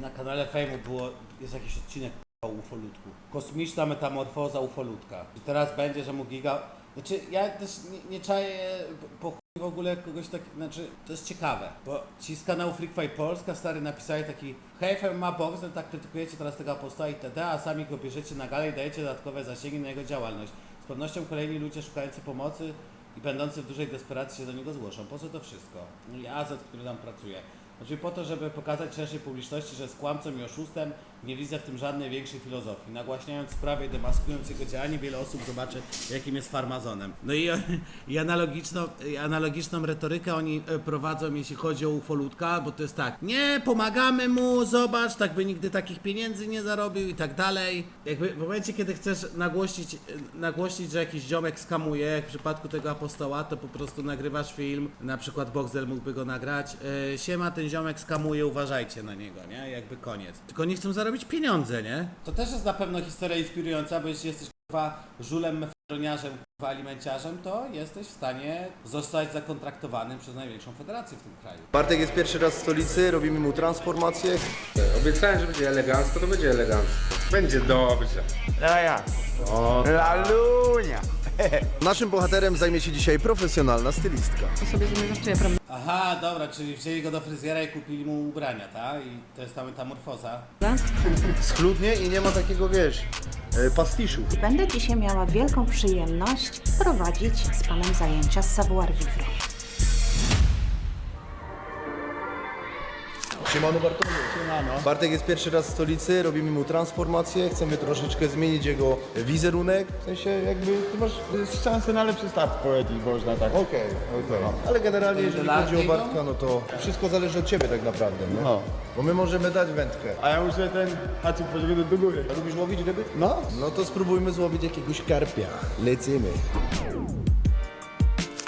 Na kanale Fejmu było, jest jakiś odcinek o ufolutku. Kosmiczna metamorfoza ufolutka. I teraz będzie, że mu giga... Znaczy, ja też nie, nie czaję po w ogóle kogoś tak... Znaczy, to jest ciekawe, bo ci z kanału Freakfy Polska, stary, napisali taki Hej, ma box, no tak krytykujecie teraz tego apostoła itd., a sami go bierzecie na galę i dajecie dodatkowe zasięgi na jego działalność. Z pewnością kolejni ludzie szukający pomocy i będący w dużej desperacji się do niego zgłoszą. Po co to wszystko? No i Azet, który tam pracuje. Znaczy po to, żeby pokazać szerszej publiczności, że jest kłamcą i oszustem, nie widzę w tym żadnej większej filozofii. Nagłaśniając sprawę i demaskując jego działanie, wiele osób zobaczy, jakim jest farmazonem. No i, i analogiczną, analogiczną retorykę oni e, prowadzą, jeśli chodzi o ufolutka, bo to jest tak, nie, pomagamy mu, zobacz, tak by nigdy takich pieniędzy nie zarobił i tak dalej. Jakby w momencie, kiedy chcesz nagłośnić, e, nagłośnić, że jakiś ziomek skamuje, jak w przypadku tego apostoła, to po prostu nagrywasz film, na przykład Boxer mógłby go nagrać, e, siema, ten ziomek skamuje, uważajcie na niego, nie? Jakby koniec. Tylko nie chcą zarobić pieniądze, nie? To też jest na pewno historia inspirująca, bo jeśli jesteś kurwa żulem, mefroniarzem, kurwa alimenciarzem, to jesteś w stanie zostać zakontraktowanym przez największą federację w tym kraju. Bartek jest pierwszy raz w stolicy, robimy mu transformację. Obiecałem, że będzie elegancko, to będzie elegancko. Będzie dobrze. No ja. Lalunia. Naszym bohaterem zajmie się dzisiaj profesjonalna stylistka. To sobie z nimi żartuję, prawda? Aha, dobra, czyli wzięli go do fryzjera i kupili mu ubrania, tak? I to jest ta metamorfoza. Schludnie i nie ma takiego, wiesz, e, pastiszu. Będę dzisiaj miała wielką przyjemność prowadzić z Panem zajęcia z savoir vivre. Siemano Bartolu. Siemano. Bartek jest pierwszy raz w stolicy, robimy mu transformację, chcemy troszeczkę zmienić jego wizerunek. W sensie jakby, ty masz... Jest szansa na lepszy start powiedzieć, można tak. Okej, okej. Ale generalnie jeżeli chodzi o? Bartka, no to wszystko zależy od ciebie tak naprawdę, nie? No. Bo my możemy dać wędkę. A ja muszę ten haczyk podźwigać do góry. A lubisz łowić ryby? No. No to spróbujmy złowić jakiegoś karpia. Lecimy.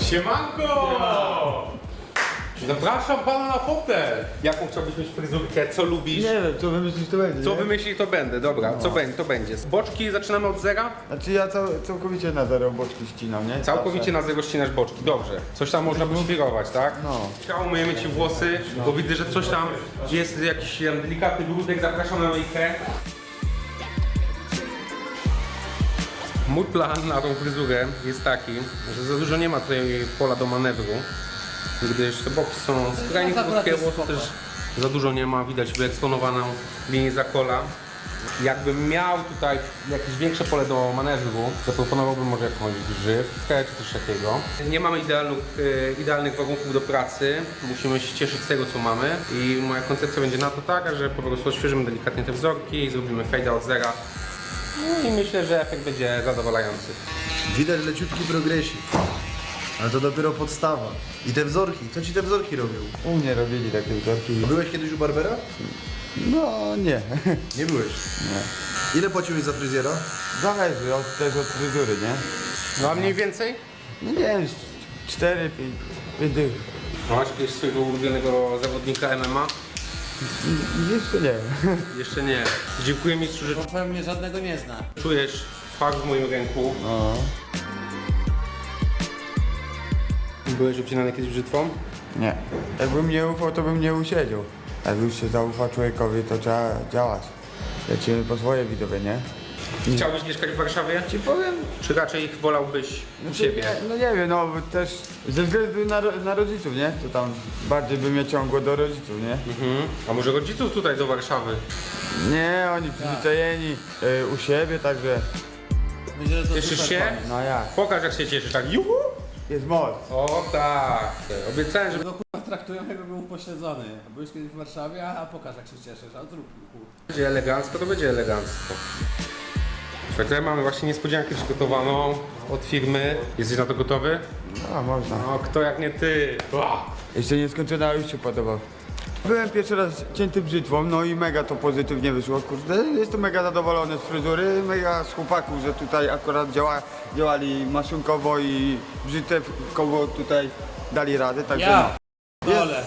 Siemanko! Zapraszam pana na fotel. Jaką chciałbyś mieć fryzurkę? Co lubisz? Nie wiem, co wymyślisz to będzie. Co nie? wymyśli, to będę. Dobra, co będzie, to będzie. Boczki zaczynamy od zera? Znaczy ja cał, całkowicie na zero boczki ścinam, nie? Całkowicie na zero ścinasz boczki. Dobrze. Coś tam można poświrować, tak? No. Ciało myjemy ci włosy, bo widzę, że coś tam jest jakiś tam delikatny brudek. Zapraszam na myjkę. Mój plan na tą fryzurę jest taki, że za dużo nie ma tutaj pola do manewru, gdyż te boki są skrajnie akurat krótkie, spoko. też za dużo nie ma, widać wyeksponowaną linię zakola. Jakbym miał tutaj jakieś większe pole do manewru, zaproponowałbym może jakąś grzywkę czy coś takiego. Nie mamy idealnych, e, idealnych warunków do pracy, musimy się cieszyć z tego co mamy i moja koncepcja będzie na to taka, że po prostu odświeżymy delikatnie te wzorki, zrobimy fade od zera no i myślę, że efekt będzie zadowalający. Widać leciutki progresik. Ale to dopiero podstawa. I te wzorki. Co ci te wzorki robią? U mnie robili takie wzorki. Byłeś kiedyś u Barbera? No nie. Nie byłeś. nie. Ile płaciłeś za fryzjera? Zależy od, też od fryzury, nie? No a mniej więcej? No nie wiem, 4, 5, 5 dych. Masz jakiegoś swojego ulubionego zawodnika MMA? Jeszcze nie. Jeszcze nie. Dziękuję mistrzu, że Bo pewnie żadnego nie zna. czujesz fakt w moim ręku. No. Byłeś obcinany kiedyś brzytwą? Nie. Jakbym nie ufał, to bym nie usiedział. Jak już się zaufa człowiekowi, to trzeba działać. Lecimy po swoje widzowie, nie? Chciałbyś mieszkać w Warszawie? Ci powiem, Czy raczej wolałbyś u siebie? Nie, no nie wiem, no bo też ze względu na, ro- na rodziców, nie? To tam bardziej by mnie ciągło do rodziców, nie? Mhm. A może rodziców tutaj do Warszawy? Nie, oni przyzwyczajeni y, u siebie, także Myślę, że to Cieszysz super się? no jak, Pokaż jak się cieszysz, tak juhu! Jest moc. O tak! Obiecałem, że Go kurwa traktują jakby był upośledzony. Byłeś kiedyś w Warszawie, a pokaż jak się cieszysz, a zrób kurwa. będzie elegancko, to będzie elegancko. Tutaj mamy właśnie niespodziankę przygotowaną od firmy. Jesteś na to gotowy? No, można. No, kto jak nie ty? Ua! Jeszcze nieskończona, a już się podobał. Byłem pierwszy raz cięty brzytwą, no i mega to pozytywnie wyszło, kurde. Jestem mega zadowolony z fryzury, mega z chłopaków, że tutaj akurat działa, działali maszynkowo i brzytewkowo tutaj dali radę, także Ja! no. Dole!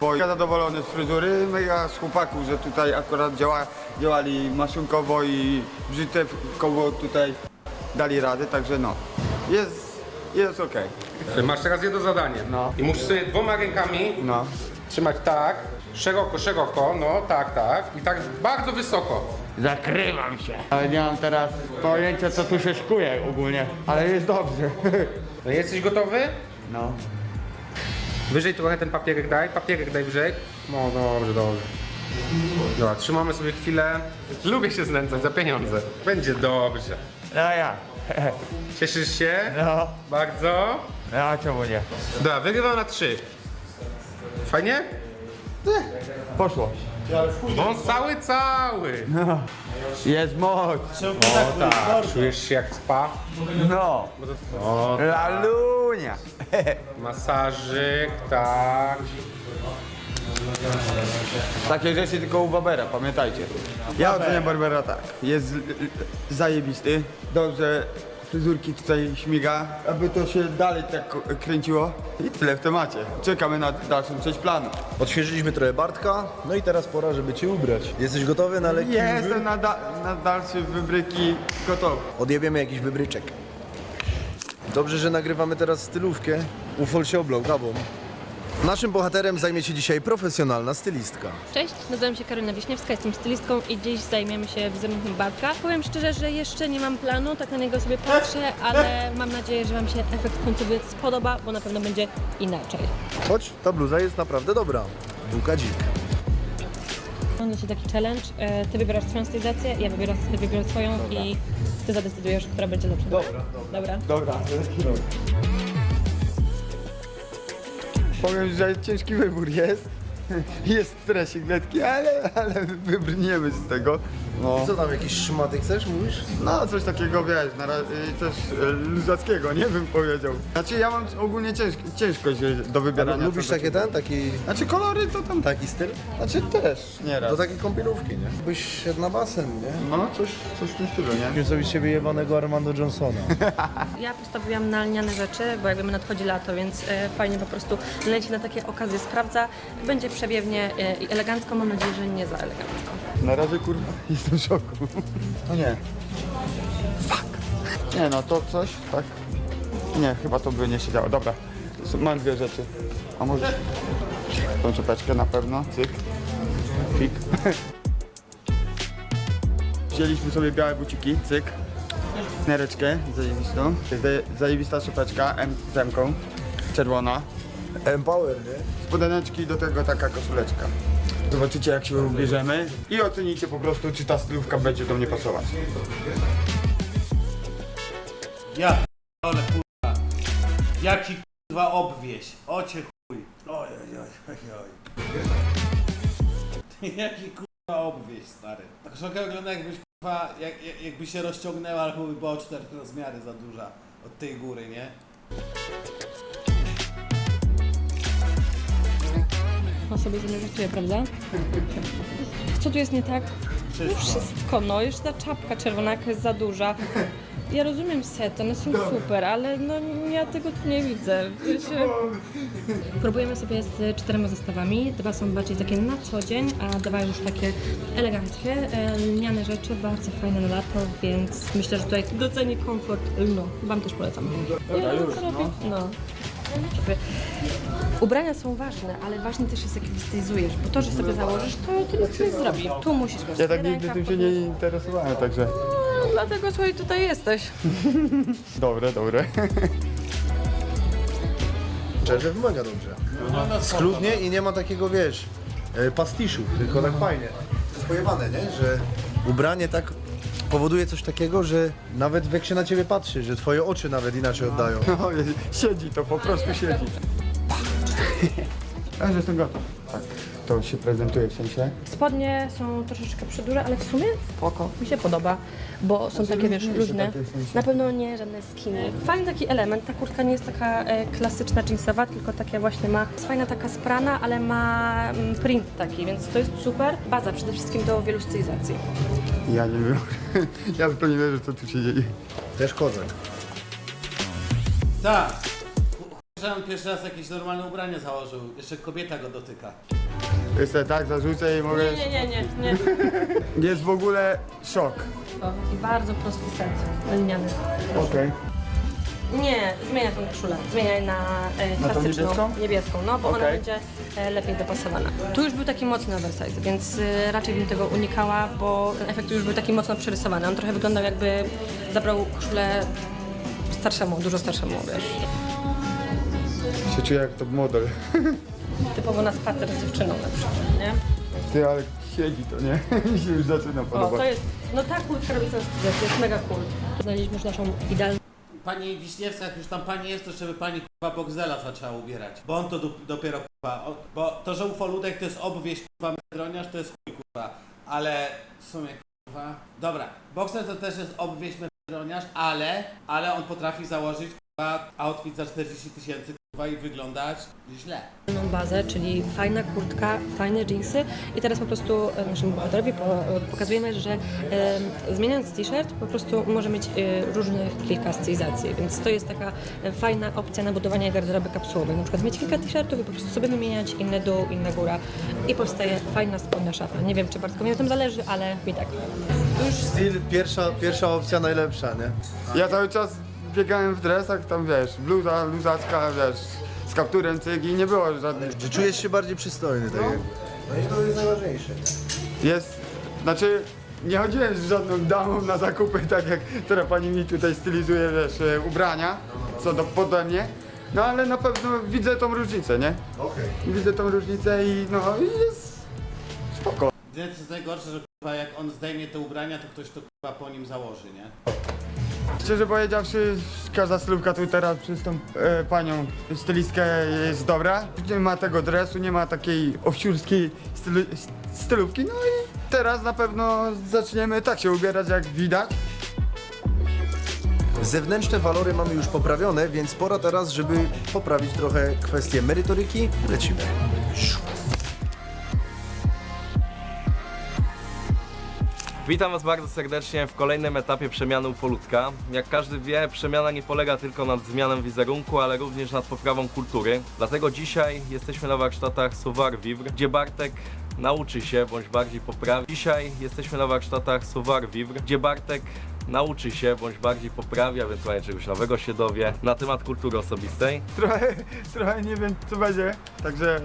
Bo mega zadowolony z fryzury, mega z chłopaków, że tutaj akurat działa, działali maszynkowo i brzytewkowo tutaj dali radę, także no. Jest, jest okej. Masz teraz jedno zadanie. No. I musisz sobie dwoma rękami No. trzymać tak, Szeroko, szeroko, no tak, tak. I tak bardzo wysoko. Zakrywam się. Ale nie mam teraz pojęcia co tu się szkuje ogólnie, ale jest dobrze. No jesteś gotowy? No. Wyżej trochę ten papierek daj, papierek daj wyżej. No dobrze, dobrze. Dobra, trzymamy sobie chwilę. Lubię się znęcać za pieniądze. Będzie dobrze. No ja. Cieszysz się? No. Bardzo? No a czemu nie? Dobra, wygrywam na trzy. Fajnie? Poszło. On cały, cały. Jest moc. Czemu tak tak. Czujesz się jak spa? No. O, Lalunia. masażyk, tak. Takie rzeczy tylko u Barbera, pamiętajcie. Ja oceniam Barbera tak. Jest l- l- zajebisty. Dobrze fryzurki tutaj śmiga, aby to się dalej tak kręciło. I tyle w temacie. Czekamy na dalszą część planu. Odświeżyliśmy trochę Bartka, no i teraz pora, żeby cię ubrać. Jesteś gotowy na lekki wybryk? Jestem na, da- na dalsze wybryki gotowy. Odjebiemy jakiś wybryczek. Dobrze, że nagrywamy teraz stylówkę. Ufol się oblał gabą. Naszym bohaterem zajmie się dzisiaj profesjonalna stylistka. Cześć, nazywam się Karolina Wiśniewska, jestem stylistką i dziś zajmiemy się wizerunkiem Bartka. Powiem szczerze, że jeszcze nie mam planu, tak na niego sobie patrzę, ale mam nadzieję, że Wam się efekt końcowy spodoba, bo na pewno będzie inaczej. Choć ta bluza jest naprawdę dobra. Bułka dzik. Mam się taki challenge, e, Ty wybierasz swoją stylizację, ja wybieram, wybiorę swoją i Ty zadecydujesz, która będzie lepsza. Dobra, dobra. Dobra. Powiem, że ciężki wybór jest. Jest stresik letki, ale, ale wybrniemy z tego. No. Co tam, jakiś szmaty chcesz, mówisz? No, coś takiego, wiesz, na, ra- y, coś e, luzackiego, nie bym powiedział. Znaczy, ja mam ogólnie cięż, ciężkość do wybierania. Ale lubisz co do takie czego. ten, taki, Znaczy, kolory to tam, taki styl? znaczy też nieraz. To takie kąpielówki, nie? Byś szedł na basen, nie? No, coś, coś w tym stylu, nie? Musisz zrobić siebie jebanego Armando Johnsona. Ja postawiłam na lniane rzeczy, bo jakby nadchodzi lato, więc e, fajnie po prostu leci na takie okazje sprawdza. Będzie przewiewnie e, i elegancko, mam nadzieję, że nie za elegancko. Na razie, kurwa, jestem w szoku. No nie. Fuck. Nie no, to coś, tak? Nie, chyba to by nie siedziało. Dobra, mam dwie rzeczy. A może tą czepeczkę na pewno, cyk. Fik. Wzięliśmy sobie białe buciki, cyk. Nereczkę zajebistą. Zaje- Zajebista czepeczka M z M-ką. Czerwona. Empower, nie? Spodeneczki do tego taka koszuleczka. Zobaczycie jak się ubierzemy i ocenicie po prostu czy ta stylówka będzie do mnie pasować. Ja ale kurwa. Jaki kurwa obwieś. Ocie chuj. Oj, oj, oj, oj, oj. Jaki kurwa obwieś, stary. Ta koszulka wygląda jakbyś kurwa, jak, jak, jakby się rozciągnęła albo by była o rozmiary za duża od tej góry, nie? On sobie zamerzuje, prawda? Co tu jest nie tak? No wszystko, no. Jeszcze ta czapka czerwona jaka jest za duża. Ja rozumiem set, one są super, ale no ja tego tu nie widzę. Wiecie? Próbujemy sobie z czterema zestawami. Dwa są bardziej takie na co dzień, a dwa już takie eleganckie, e, lniane rzeczy, bardzo fajne na lato, więc myślę, że tutaj doceni komfort lnu. Wam też polecam. Dobra, już, no. no. Żeby Ubrania są ważne, ale ważne też jest jak je stylizujesz, bo to, że sobie założysz, to, to nic nie zrobi. Tu musisz mieć Ja tak nigdy tym się nie interesowałem, także No, dlatego słuchaj, tutaj jesteś. dobre, dobre. Szczerze, wymaga dobrze. Schludnie i nie ma takiego, wiesz, e, pastiszu, tylko tak fajnie. To jest pojebane, nie? Że ubranie tak powoduje coś takiego, że nawet jak się na ciebie patrzy, że twoje oczy nawet inaczej oddają. No, siedzi to, po prostu siedzi. Ja już jestem gotów. To się prezentuje w sensie. Spodnie są troszeczkę przedłuże, ale w sumie spoko, mi się podoba, bo są takie, wiesz, luźniejsze luźne. takie w sensie. Na pewno nie żadne skinny. Fajny taki element, ta kurtka nie jest taka e, klasyczna jeansowa, tylko takie właśnie ma, jest fajna taka sprana, ale ma mm, print taki, więc to jest super. Baza przede wszystkim do wielu stylizacji. Ja nie wiem. Ja tylko nie wierzę, co tu się dzieje. Też kozak. Tak. On pierwszy raz jakieś normalne ubranie założył. Jeszcze kobieta go dotyka. Jeszcze tak zarzucę i mogę... Nie, nie, nie, nie. Jest w ogóle szok. Taki bardzo prosty set, lniany. Okej. Nie, zmieniaj tą koszulę. Zmieniaj na e, tą klasyczną. niebieską? Niebieską, no bo ona Okej. będzie e, lepiej dopasowana. Tu już był taki mocny oversize, więc e, raczej bym tego unikała, bo ten efekt już był taki mocno przerysowany. On trochę wyglądał jakby zabrał koszulę starszemu, dużo starszemu, wiesz. Się czuję jak top model. Typowo na spacer z dziewczyną na przykład, nie? Ty, ale siedzi to, nie? Mi się już zaczyna O, podobać. to jest, no ta kurtka robi sens, to jest mega cool. Znaleźliśmy już naszą idealną Pani Wiśniewska, jak już tam pani jest, to żeby pani kurwa Boxdela zaczęła ubierać. Bo on to dopiero kurwa. o- Bo to, że ufoludek to jest obwieść kurwa medroniarz, to jest chuj kurwa. Ale w sumie kurwa. Dobra, Boxer to też jest obwieść medroniarz, ale, ale on potrafi założyć kurwa outfit za 40 tysięcy i wyglądać źle. bazę, czyli fajna kurtka, fajne jeansy i teraz po prostu e, naszemu bohaterowi po, pokazujemy, że e, zmieniając t-shirt po prostu może mieć e, różnych kilka stylizacji, więc to jest taka e, fajna opcja na budowanie garderoby kapsułowej. Na przykład mieć kilka t-shirtów i po prostu sobie wymieniać inne dół, inna góra i powstaje fajna, spójna szafa. Nie wiem, czy Bartkowi na tym zależy, ale mi tak. Styl, pierwsza, pierwsza opcja najlepsza, nie? Ja cały czas biegałem w dresach, tam wiesz, bluza, luzacka, wiesz, z kapturem cygi, nie było żadnych... Że czujesz się bardziej przystojny, tak jak... No i to jest najważniejsze. Jest, znaczy, nie chodziłem z żadną damą na zakupy, tak jak teraz pani mi tutaj stylizuje, wiesz, e, ubrania, co do pode mnie. No ale na pewno widzę tą różnicę, nie? Okej. Widzę tą różnicę i no, i jest spoko. Więc jest najgorsze, że kurwa jak on zdejmie te ubrania, to ktoś to kurwa po nim założy, nie? Szczerze powiedziawszy, każda stylówka tu teraz przez tą e, panią stylistkę jest dobra. Nie ma tego dresu, nie ma takiej owsiurskiej stylu, stylówki. No i teraz na pewno zaczniemy tak się ubierać, jak widać. Zewnętrzne walory mamy już poprawione, więc pora teraz, żeby poprawić trochę kwestię merytoryki. Lecimy. Witam Was bardzo serdecznie w kolejnym etapie przemiany ufolutka. Jak każdy wie, przemiana nie polega tylko nad zmianą wizerunku, ale również nad poprawą kultury. Dlatego dzisiaj jesteśmy na warsztatach Savoir Vivre, gdzie Bartek nauczy się, bądź bardziej poprawi. Dzisiaj jesteśmy na warsztatach Savoir Vivre, gdzie Bartek nauczy się, bądź bardziej poprawi, ewentualnie czegoś nowego się dowie na temat kultury osobistej. Trochę, trochę nie wiem co będzie, także...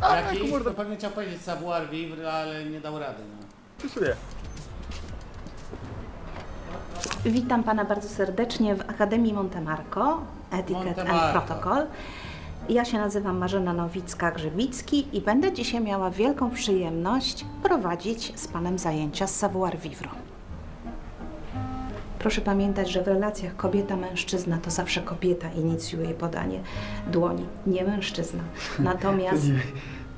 Ale Jaki? kurde, To pewnie chciał powiedzieć savoir vivre, ale nie dał rady, no. pisuję. Witam Pana bardzo serdecznie w Akademii Montemarco, Etiquette Montemarco. and Protocol. Ja się nazywam Marzena Nowicka-Grzebicki i będę dzisiaj miała wielką przyjemność prowadzić z Panem zajęcia z savoir vivre. Proszę pamiętać, że w relacjach kobieta-mężczyzna to zawsze kobieta inicjuje podanie dłoni, nie mężczyzna. Natomiast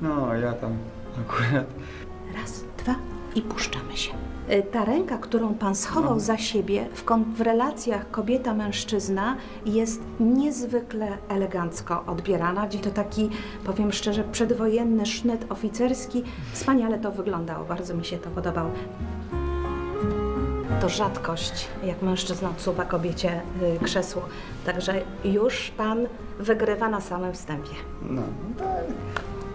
No, ja tam akurat... Raz, dwa i puszczamy się. Y, Ta ręka, którą Pan schował za siebie w, w relacjach kobieta-mężczyzna jest niezwykle elegancko odbierana. Gdzie to taki, powiem szczerze, przedwojenny sznyt oficerski. Wspaniale to wyglądało, bardzo mi się to podobało. To rzadkość, jak mężczyzna odsuwa kobiecie y, krzesło. Także już Pan wygrywa na samym wstępie. No,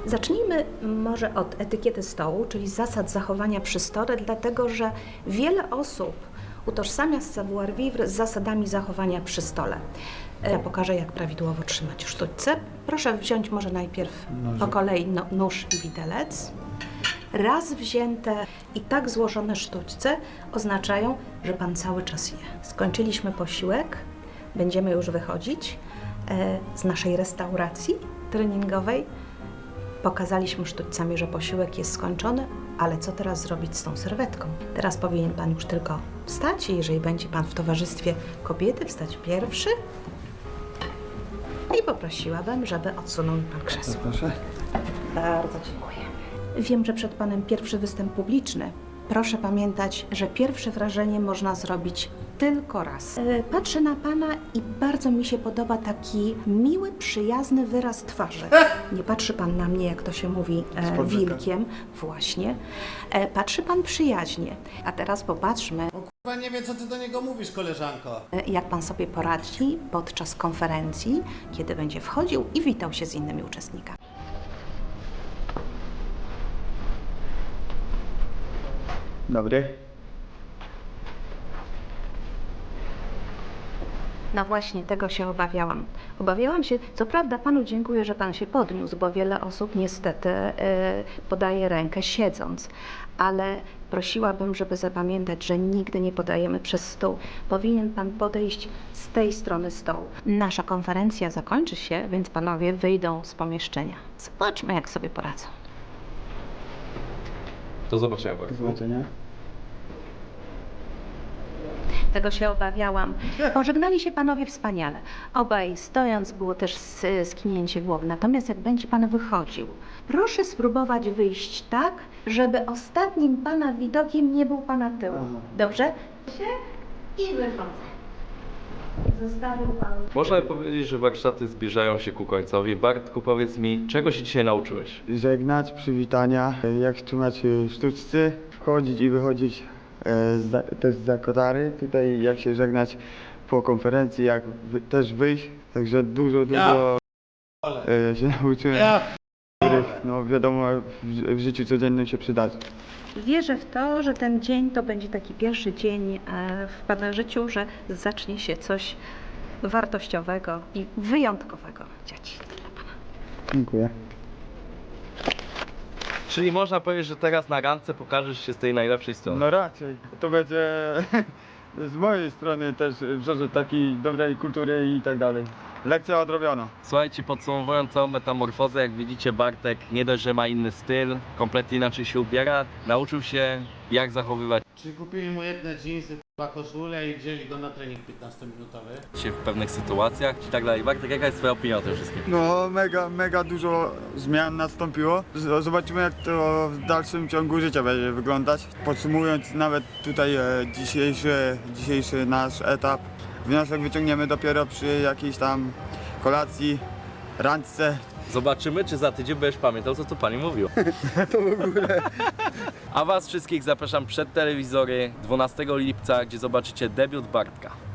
Zacznijmy może od etykiety stołu, czyli zasad zachowania przy stole, dlatego że wiele osób utożsamia savoir vivre z zasadami zachowania przy stole. E, Ja pokażę, jak prawidłowo trzymać sztućce. Proszę wziąć może najpierw po kolei no, nóż i widelec. Raz wzięte i tak złożone sztućce oznaczają, że Pan cały czas je. Skończyliśmy posiłek, będziemy już wychodzić e, z naszej restauracji treningowej. Pokazaliśmy sztućcami, że posiłek jest skończony, ale co teraz zrobić z tą serwetką? Teraz powinien Pan już tylko wstać i jeżeli będzie Pan w towarzystwie kobiety, wstać pierwszy. I poprosiłabym, żeby odsunął mi Pan krzesło. proszę. Bardzo dziękuję. Wiem, że przed Panem pierwszy występ publiczny. Proszę pamiętać, że pierwsze wrażenie można zrobić tylko raz. E, Patrzę na Pana i bardzo mi się podoba taki miły, przyjazny wyraz twarzy. Nie patrzy Pan na mnie, jak to się mówi, e, wilkiem. Właśnie. E, Patrzy Pan przyjaźnie. A teraz popatrzmy, O kurwa nie wie co ty do niego mówisz, koleżanko. jak Pan sobie poradzi podczas konferencji, kiedy będzie wchodził i witał się z innymi uczestnikami. Dobry. No właśnie, tego się obawiałam. Obawiałam się, co prawda panu dziękuję, że pan się podniósł, bo wiele osób niestety y, podaje rękę siedząc, ale prosiłabym, żeby zapamiętać, że nigdy nie podajemy przez stół. Powinien pan podejść z tej strony stołu. Nasza konferencja zakończy się, więc panowie wyjdą z pomieszczenia. Zobaczmy, jak sobie poradzą. Do zobaczenia bardzo. Zobaczenia. Tego się obawiałam. Pożegnali się panowie wspaniale. Obaj stojąc było też skinięcie głowy. Natomiast jak będzie pan wychodził, proszę spróbować wyjść tak, żeby ostatnim pana widokiem nie był pana tył. Dobrze? Się I wychodzę. Zostawił pan. Można powiedzieć, że warsztaty zbliżają się ku końcowi. Bartku, powiedz mi, czego się dzisiaj nauczyłeś? Żegnać, przywitania, jak trzymać e, sztuczcy, wchodzić i wychodzić e, też za kotary. Tutaj jak się żegnać po konferencji, jak wy, też wyjść. Także dużo, dużo e, się nauczyłem, Ja których no wiadomo w, w życiu codziennym się przydadzą. Wierzę w to, że ten dzień to będzie taki pierwszy dzień e, w pana życiu, że zacznie się coś wartościowego i wyjątkowego dziać dla pana. Dziękuję. Czyli można powiedzieć, że teraz na randce pokażesz się z tej najlepszej strony. No raczej. To będzie z mojej strony też wzorzec takiej dobrej kultury i tak dalej. Lekcja odrobiona. Słuchajcie, podsumowując całą metamorfozę, jak widzicie Bartek nie dość, że ma inny styl, kompletnie inaczej się ubiera, nauczył się jak zachowywać Czyli kupili mu jedne dżinsy, dwa koszule i wzięli go na trening 15-minutowy. się w pewnych sytuacjach i tak dalej. Bartek, jaka jest twoja opinia o tym wszystkim? No mega, mega dużo zmian nastąpiło. Z- Zobaczymy jak to w dalszym ciągu życia będzie wyglądać. Podsumując nawet tutaj e, dzisiejszy, dzisiejszy nasz etap, wniosek wyciągniemy dopiero przy jakiejś tam kolacji, randce. Zobaczymy, czy za tydzień będziesz pamiętał, co tu pani mówił. A was wszystkich zapraszam przed telewizory 12 lipca, gdzie zobaczycie debiut Bartka.